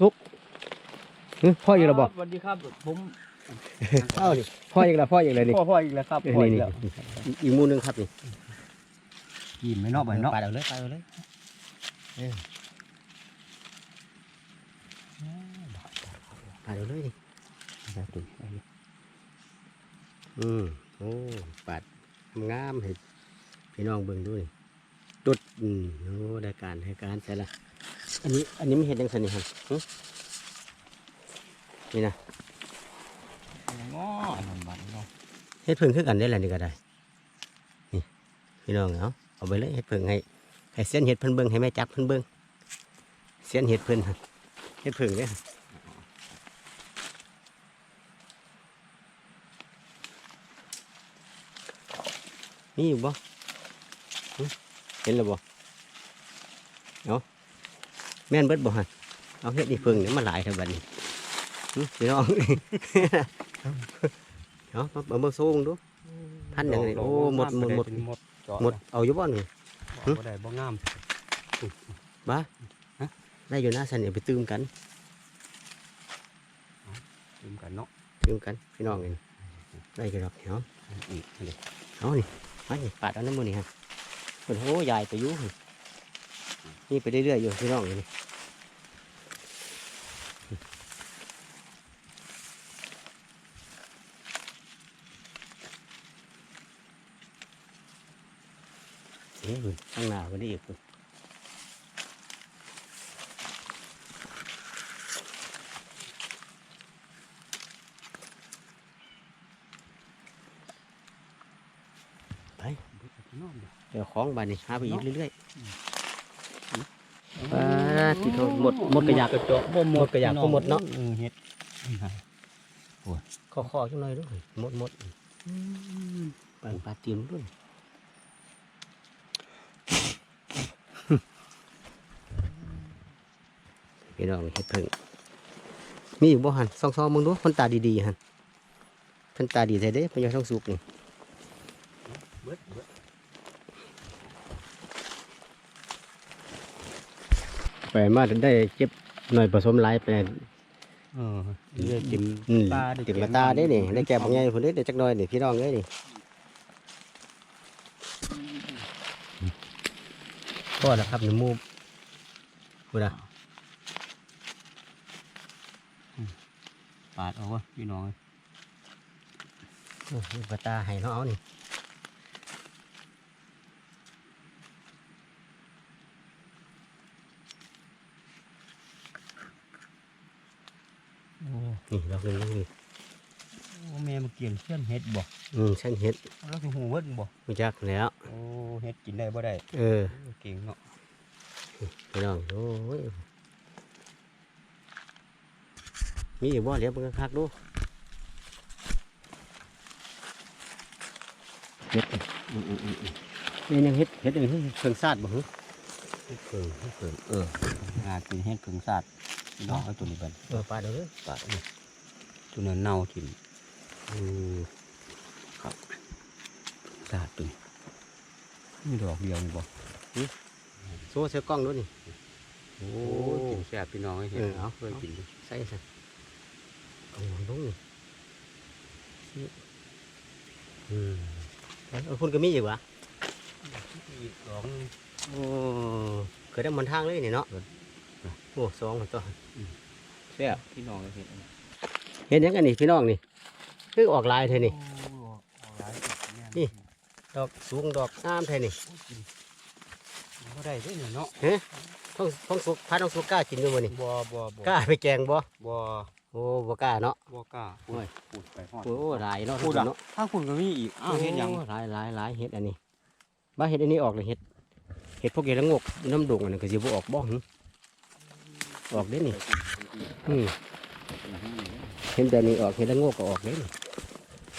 สุกหึพ่ออีกแล้วบอกสวัสดีครับผมเอาดิพ่ออีกแล้วพ่ออีกแล้วนี่พ่อพ่ออีกแล้วครับนี่พ่ออีนี่กแล้วอีกอีกหมูหนึงครับนี่กินไม่นอกไปเนาะปาดเอาเลยปาดเอาเลยเออปาดเอาเลยนี่ปาดตุ้ยอืมโอ้ปาดงามๆให้พี่น้องเบิ่งด้วย ตุดอืมโอ้ได้การให้การใช่ละอันนี้อันนี้ไม่เห็นยังสนิทครับหึนี่นะง้อมันบันเนาะเฮ็ดเพิ่งคือกันได้แหละนี่ก็ได้นี่พี่น้องเอาเอาไปเลยเฮ็ดเพิ่งให้ให้เส้นเฮ็ดเพิ่นเบิ่งให้แม่จักเพิ่นเบิ่งเส้นเฮ็ดเพิ่นหั่นเฮ็ดเพิ่งเด้อมีอยู่บ่หึ เห็นแล้วบ่เอาแม่นเบิดบ่ฮะเอาเฮ็ดอีเพิ่งนี่มาหลายเท่าบัดนี้หึพี่น้องเอามาเอามาโซ่มึงดูพันอย่างนี้โอ้หมดหมดหมดหมดเจาะหมดเอาอยู่บ่นี่หึบ่ได้บ่งามบ้าฮะได้อยู่นะสันเดี๋ยวไปตื้มกันลืมกันเนาะตื้มกันพี่น้องเองได้กี่ดอกเนาะอีกนี่เอานี่มานี่ปาดเอาน้ำมือนี่ฮะ โอ้โหใหญ่ไปยุ่งนี่ไปเรื่อยๆอยู่พี่น้องนี่เอ๊ะมันข้างหน้าวันนี้อีกพุ่นไปนอกเด้อ เดี๋ยวของบานนี่หาไปอีกเรื่อยๆปาดที่โทษหมดหมดกระยากกระเจาะบ่หมหมดกระยากบ่หมดเนาะออเฮ็ดข้อข้อจังหน่อยด้วยหมดหมดปานปลาเตรียมด้วยพี่น้องเฮ็ดเพิ่งมีอยู่บ่หันซองๆมึงดูคนตาดีๆหันเพิ่นตาดีแท้เด้เพิ่นยังต้องสุกนี่ เบิดเบิด ไปมาได้เจ็บหน่อยผสมหลายไปเออเรื่อยจิ้มอืมตาได้เต็มแกกระงตาน้ำได้นี่ได้แก่บางไงพุ่นเด้ได้จักหน่อยนี่พี่น้องเอ้ยนี่พอแล้วครับหนูมูพูดอะปาดเอาวะพี่น้องโอ้ยกระตาให้เนาะเอานี่ นี่ดอกหนึงดอกหนึงโอ้แม่มาเกี่ยงเส้นเฮ็ดบ่อืมฉันเฮ็ดแล้วสิหูเบิดบ่รู้จักแล้ว โอ้เฮ็ดกินได้บ่ได้เออโอ้เก่งเนาะพี่น้องโอ้ยมีอีกบ่เดี๋ยวเบิ่งคักๆดูเฮ็ดอืมอืมอืมอืมนี่ยังเฮ็ดเฮ็ดยังเฮ็ดเครื่องซาดบ่ฮึเพิ่งเพิ่งเออหากินเฮ็ดเพิ่งสาดพี่ น้องเอาตัวนี้เบิ่นเออปลาเด้อปาดนี่ตัวนั้นเน่าทิ่มอืมสาดตัวนี้มีดอกเดียวนี่บ่โซ่เสือกล้องด้วยนี่โอ้กินแซ่บพี่น้องให้เห็นเออเอาเคยกินอยู่ใส่ซะเอาลงนี่อืมเออคุณก็มีอยู่วะอีกดอกนึงโอ้เคยได้มันทางเลยนี่เนาะ โอ้สองมันตัวแซ่บพี่น้องให้เห็นอันนี้เห็นยังกันนี่พี่น้องนี่คือออกลายเท่นี่โอ้เอาหลายสิแม่นี่ดอกสูงดอกงามเท่นี่โอ้กินบ่ได้เด้เนี่ยเนาะท้องท้องสุกพาท้องสุกกล้ากินอยู่บ่นี่บ่บ่บ่กล้าไปแกงบ่บ่โอ้บ่กล้าเนาะบ่กล้าโอ้ยพูดไปฮอดโอ้หลายเนาะพูดทั้อะงเนาะถ้าคุณก็มีอีกอ้าวเฮ็ดหยังโหลายหลายหลายเห็ดอันนี้บ้าเห็ดอันนี้ออกเลยเห็ดเห็ดพวกเห็ดละงกน้ำดงอันนั้นก็สิบ่ออกบ่หึ ออกเด้นี่อืมเห็นแต่นี้ออกเห็ดละงกก็ออกเด้นี่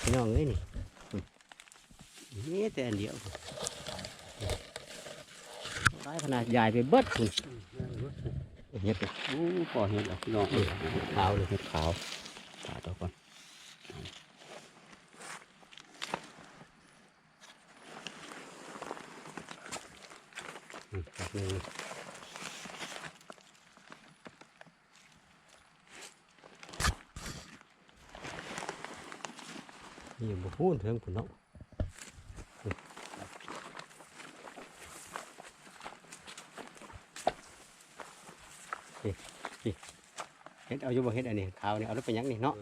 พี่น้องเอ้ยนี่อืมนี่แต่อันเดียวร้ายขนาดใหญ่ไปเบิดคุณเห็ดโอ้พอเฮ็ดแล้วพี่น้องขาวเลยเฮ็ดขาวปาดเอาก่อนอืมดอกหนึ่ง นี่บ่พูดเถิงพุ่นเนาะนี่นี่เห็ดเอาอยู่บ่เห็ดอันนี้ขาวนี่เอาแล้วไปยังนี่เนาะ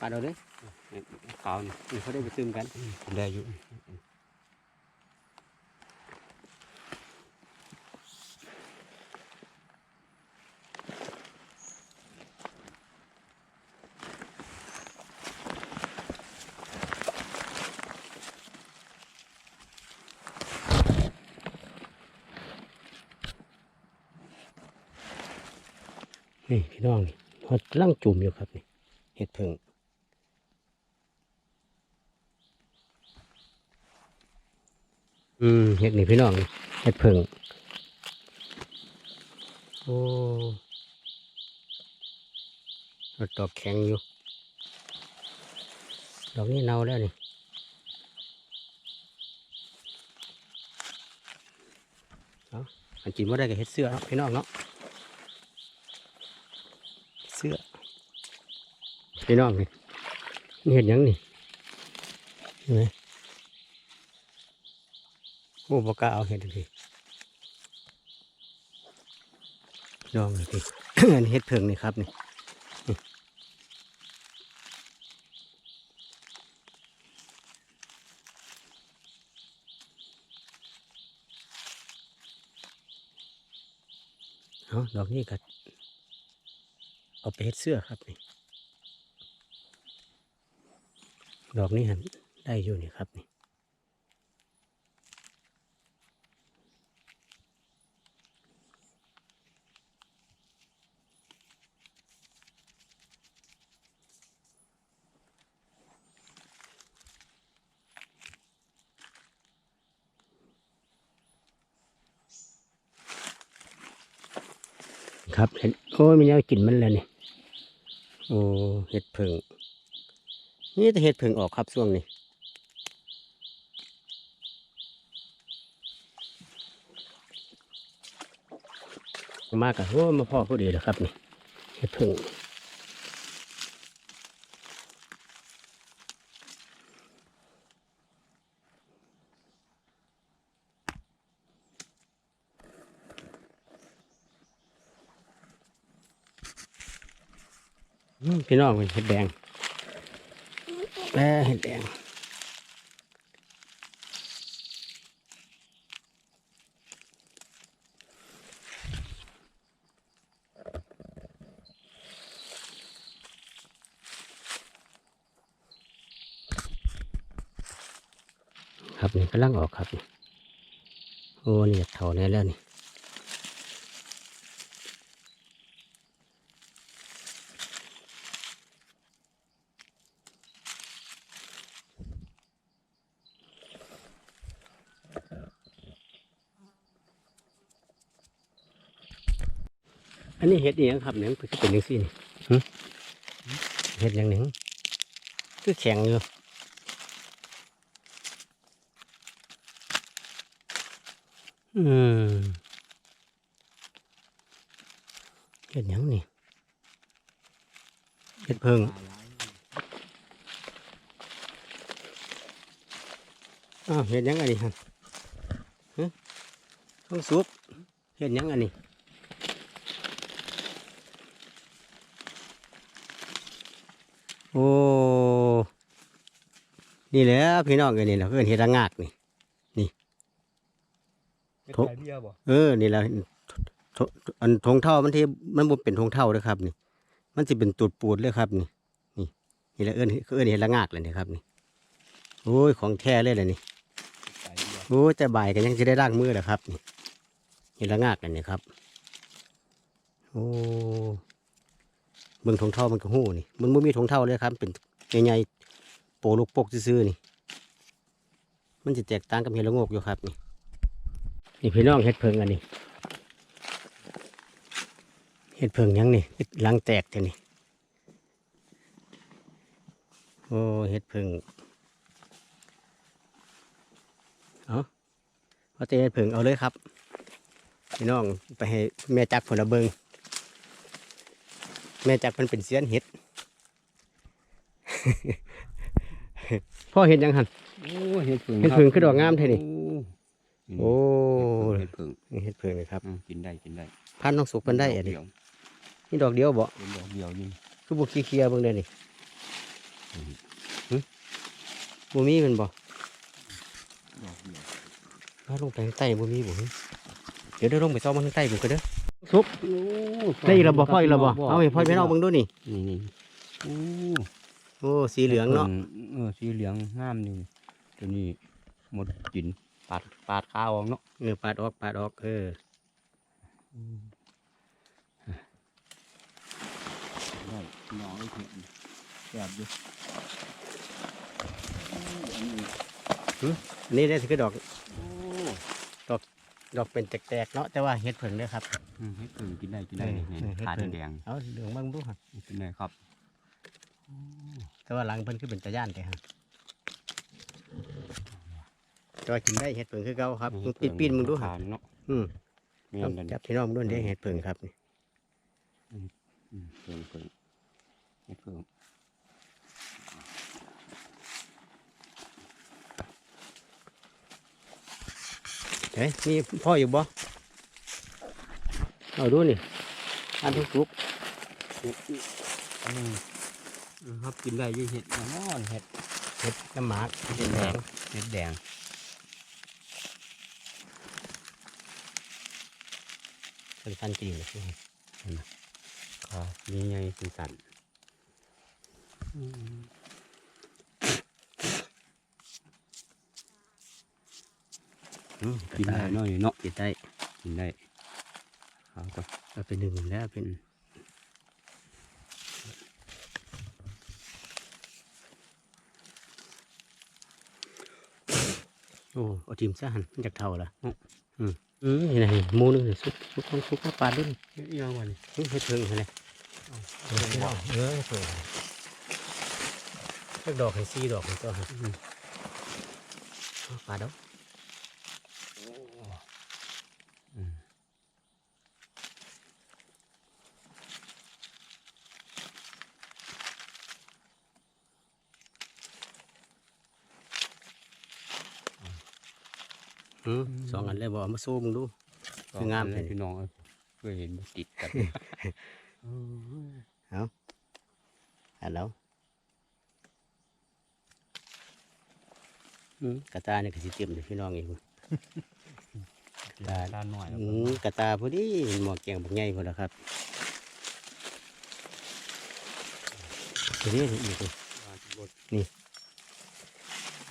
ปาดเราเลยขาวนี่เขาได้ไปซึมกันได้อยู่ นี่พี่น้องนี่เขากำลังจุ่มอยู่ครับนี่เห็ดเพิ่งอืมเห็ดนี่พี่น้องนี่เห็ดเพิ่งโอ้เอาดอกแข็งอยู่ ดอกนี้เน่าแล้วนี่อาอันกินว่าได้กับเห็ดเสื้อเนาะพี่น้องเนาะ สื้อพี่น้องนี่นเห็นยังนี่เห็นไหมโอ้บกล้าเอาเห็ดพี่น้องนี่พี่อันเห็ดเพิงนี่ครับนี่เอาดอกนี้ก็ เอาไปเฮ็ดเสื้อครับนี่ดอกนี้หันได้อยู่นี่ครับนี่ครับเห็นโอ้ยมันยังกินมันแล้วนี่ โอ้เห็ดเพิงนี่แต่เห็ดเพิงออกครับช่วงนี้มากอะโอ้มาพ่อพอดีแล้วครับนี่เห็ดเพิง พี่น้องเป็นเห็ดแดงแม่เห็ดแดงครับนี่กำลังออกครับ โอ้นี่เท่าแนี้แล้วนี่ เห็ดอีหยังครับเนี่ยมันคือเป็นยังซี่นี่หึเห็ดอย่างหนึ่งคือแข็งอยู่อืมเห็ดหยังนี่เห็ดเพิงอ้าวเห็ดหยังอันนี้ฮะฮะต้องซุปเห็ดหยังอันนี้ โอ้นี่แหละพี่น้องกันนี่แหละเพื่อนเฮ็ดระงากนี่เป็นทุกไอเดียบ่เออนี่แหละทอันทงเท่ามันที่มันบ่เป็นทงเท่าเลยครับ นี่ มันสิเป็นตูดปูดเลยครับ นี่ นี่นี่แหละเอิ้นเอิ้นเฮ็ดระงากเลยนี่ครับนี่โอ้ยของแท้เลยเลยนี่ไอเดียโอ้ยแต่บ่ายก็ยังจะได้ล้างมือแหละครับ นี่เฮ็ดระงากเลยนี่ครับ โอ้ เบิ่งทงเท่ามันก็หู้นี่มันบ่มีทงเท่าเลยครับ เป็นใหญ่ๆโปลูกปกซื่อๆนี่ มันจะแตกต่างกับเห็ดละงกอยู่ครับนี่นี่พี่น้องเห็ดเพิงอันนี้เห็ดเพิงยังนี่หลังแตกเท่านี่โอ้เห็ดเพิงเอาเอาแต่เห็ดเพิงเอาเลยครับ พี่น้องไปให้แม่จักผลเบิง แม่จักมันเป็นเสียนเห็ด พ่อเห็นยังหัน โอ้เห็ดผึ่งเห็ดผึ่งคือดอกงามแท้นี่ โอ้โอ้เห็ดผึ่งนี่เห็ดเพิ่งเลยครับอืมกินได้กินได้พันน้องสุกเพิ่นได้อะดิเยวนี่ดอกเดียวบ่เป็นดอกเดียวนี่คือบ่ขี้เคียเบิ่งเด้อนี่หึบ่มีแมันบ่ดอกเดียวเอาลงไปข้างใต้บ่มีบ่หึเดี๋ยวเดี๋ยวลงไปซ่อมมันข้างใต้เบิ่งก็เด้อ สุกโอ้ได้อีกแล้วบ่พ่ออีกแล้วบ่เอาให้พ่อไปเอาเบิ่งดูนี่นี่นี่โอ้โอ้สีเหลืองเนาะเออสีเหลืองงามนี่ตัวนี้หมดกินปาดปาดข้าวออกเนาะเออปาดออกปาดออกเออได้น้องไอ้เห็ดแซ่บอยู่อันนี่ได้คือดอกโอ้ ดอกเป็นแตกๆเนาะแต่ว่าเห็ดเพิ่งเด้อครับ อืมเห็ดผึ่งกินได้กินได้นี่เออนี่เห็ดขาดผึ่ง แดงเอาเหลืองเบิ่งดูครับๆกินได้ครับแต่ว่าหลังเพิ่นคือเป็นตะย่านแต่ฮะแต่ว่ากินได้เห็ดเพิ่งคือเก่าครับมึงปีนๆมึงดูขาฮะดเนาะอืมแม่นนั่นจับพี่น้องมึงด้วยเด้เห็ดเพิ่งครับนี่อืมเพิ่งเพิ่งเห็ดผึ่ง เฮ้ยมีพ่ออยู่บ่เอาดูนี่อันทุกทุกอืมอืมครับกินได้อยี่เห็ดแน่นอนเห็ดเห็ดน้ำหมากเห็ดแดงเห็ดแดงเป็นพันตีนเลยครับมีไงสีสันอืม กินได้เนาะนี่เนาะกินได้กินได้ครับก็เอาเป็นหนึ่งแล้วเป็นโอ้เอาทีมซะหันมันจากเท่าละอืมอืมนี่ไงหมูนึงนี่ซุกซุกซุกซุกมาปลาด้วยเฮ็ดอีหยังวะนี่นี่เฮ็ดเพิ่งอะไรเออเออเพิ่งเลือกดอกให้สี่ดอกให้ตัวฮะเอาปลาดอก สองอันเลยบอกเอามาสู้มึงดูคืองามเลเลยยพี่น้องเอ้ยเพื่อเห็นบ่ติดกันเอออันแล้วอืมกระตาเนี่ยก็สิเต็มเลยพี่น้องเองตาด้านหน่อยแล้วอืก็มกระตาพอดีหมอกแกงบักใหญ่พอแล้วครับเรียกอีกเลยว่าสิบด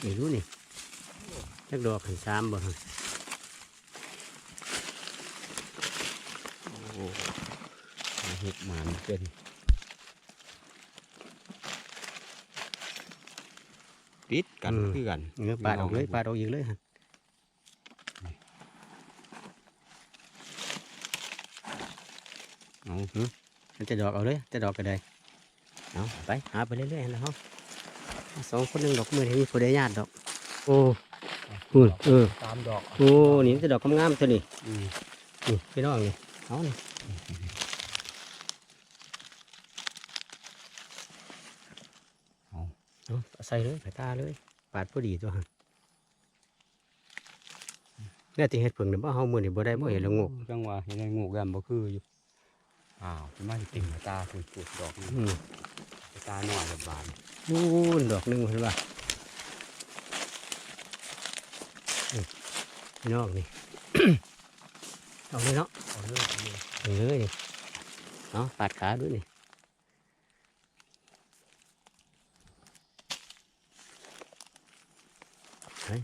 ไม่รู้นี่ จักดอกให้สามบ่ฮะโอ้เห็ดหมานเป็นติดกันคือกันเงือปาดออกเลยปาดออกอีกเลยฮะเอามันจะดอกเอาเลย จะดอกก็ได้เอาไปหาไปเรื่อยๆแล้วเฮาสองคนหนึ่งดอกมือให้มีผู้ใดญาติดอก โอ้ หุ่นเออตามดอกโอ้นี่จะดอกงามๆตัวนี้อืมนี่พี่น้องนี่เอานี่เอาเอาใส่เลยใส่ตาเลย ปาดพอดีตัวฮะเนี่ยที่เฮ็ดเพิ่งเนี่ยบ่เฮามื้อนี่บ่ได้บ่เห็นละงกจังหวะเห็นไอ้งูแกมบ่คืออยู่อ้าวพี่มาสิติ่งตาคุณปวดดอกนี่อืมตาหน่อยแบบบานนู่นดอกหนึงเห็นป่ะ พี่น้องนี่ เอาเลยเนาะเอาเรื่องเลยเอาเลยนี่เอาปาดขาด้วยนี่เฮ้ย